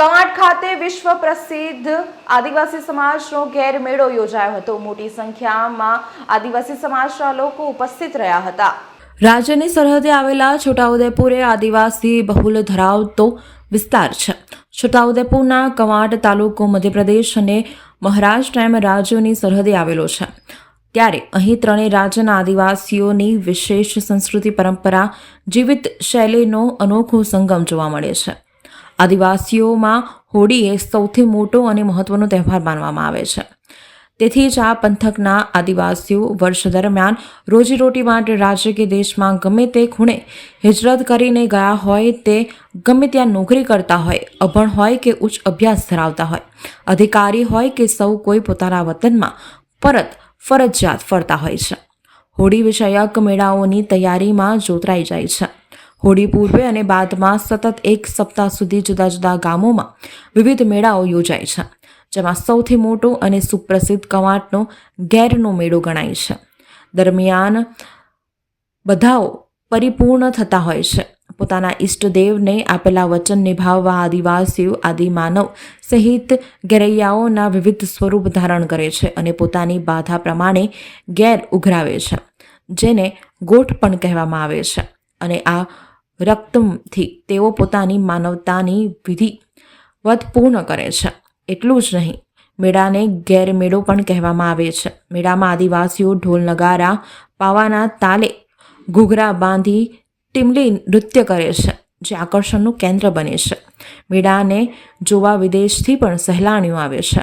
કવાંટ ખાતે વિશ્વ પ્રસિદ્ધ આદિવાસી સમાજનો ગેરમેળો યોજાયો હતો. મોટી સંખ્યામાં આદિવાસી સમાજના લોકો ઉપસ્થિત રહ્યા હતા. રાજ્યની સરહદે આવેલા છોટાઉદેપુર એ આદિવાસી બહુલ ધરાવતો વિસ્તાર છે. છોટાઉદેપુરના કવાંટ તાલુકો મધ્યપ્રદેશ અને મહારાષ્ટ્ર એમ રાજ્યોની સરહદે આવેલો છે. ત્યારે અહીં ત્રણેય રાજ્યના આદિવાસીઓની વિશેષ સંસ્કૃતિ પરંપરા, જીવિત શૈલીનો અનોખો સંગમ જોવા મળે છે. આદિવાસીઓમાં હોળી એ સૌથી મોટો અને મહત્વનો તહેવાર માનવામાં આવે છે. તેથી જ આ પંથકના આદિવાસીઓ વર્ષ દરમિયાન રોજીરોટી માટે રાજ્ય કે દેશમાં ગમે તે ખૂણે હિજરત કરીને ગયા હોય તે ગમે ત્યાં નોકરી કરતા હોય, અભણ હોય કે ઉચ્ચ અભ્યાસ ધરાવતા હોય, અધિકારી હોય કે સૌ કોઈ પોતાના વતનમાં પરત ફરજિયાત ફરતા હોય છે. હોળી વિષયક મેળાઓની તૈયારીમાં જોતરાઈ જાય છે. હોળી પૂર્વે અને બાદમાં સતત એક સપ્તાહ સુધી જુદા જુદા ગામોમાં વિવિધ મેળાઓ યોજાય છે, જેમાં સૌથી મોટો અને સુપ્રસિદ્ધ કવાંટનો ગેરનો મેળો ગણાય છે. દરમિયાન બધાઓ પરિપૂર્ણ થતા હોય છે. પોતાના ઈષ્ટદેવને આપેલા વચન નિભાવવા આદિવાસીઓ આદિમાનવ સહિત ગેરૈયાઓના વિવિધ સ્વરૂપ ધારણ કરે છે અને પોતાની બાધા પ્રમાણે ગેર ઉઘરાવે છે, જેને ગોઠ પણ કહેવામાં આવે છે. અને આ રક્તમથી તેઓ પોતાની માનવતાની વિધિ વધ પૂર્ણ કરે છે. એટલું જ નહીં, મેળાને ગેરમેળો પણ કહેવામાં આવે છે. મેળામાં આદિવાસીઓ ઢોલ નગારા, પાવાના તાલે, ઘૂઘરા બાંધી ટીમલી નૃત્ય કરે છે, જે આકર્ષણનું કેન્દ્ર બને છે. મેળાને જોવા વિદેશથી પણ સહેલાણીઓ આવે છે.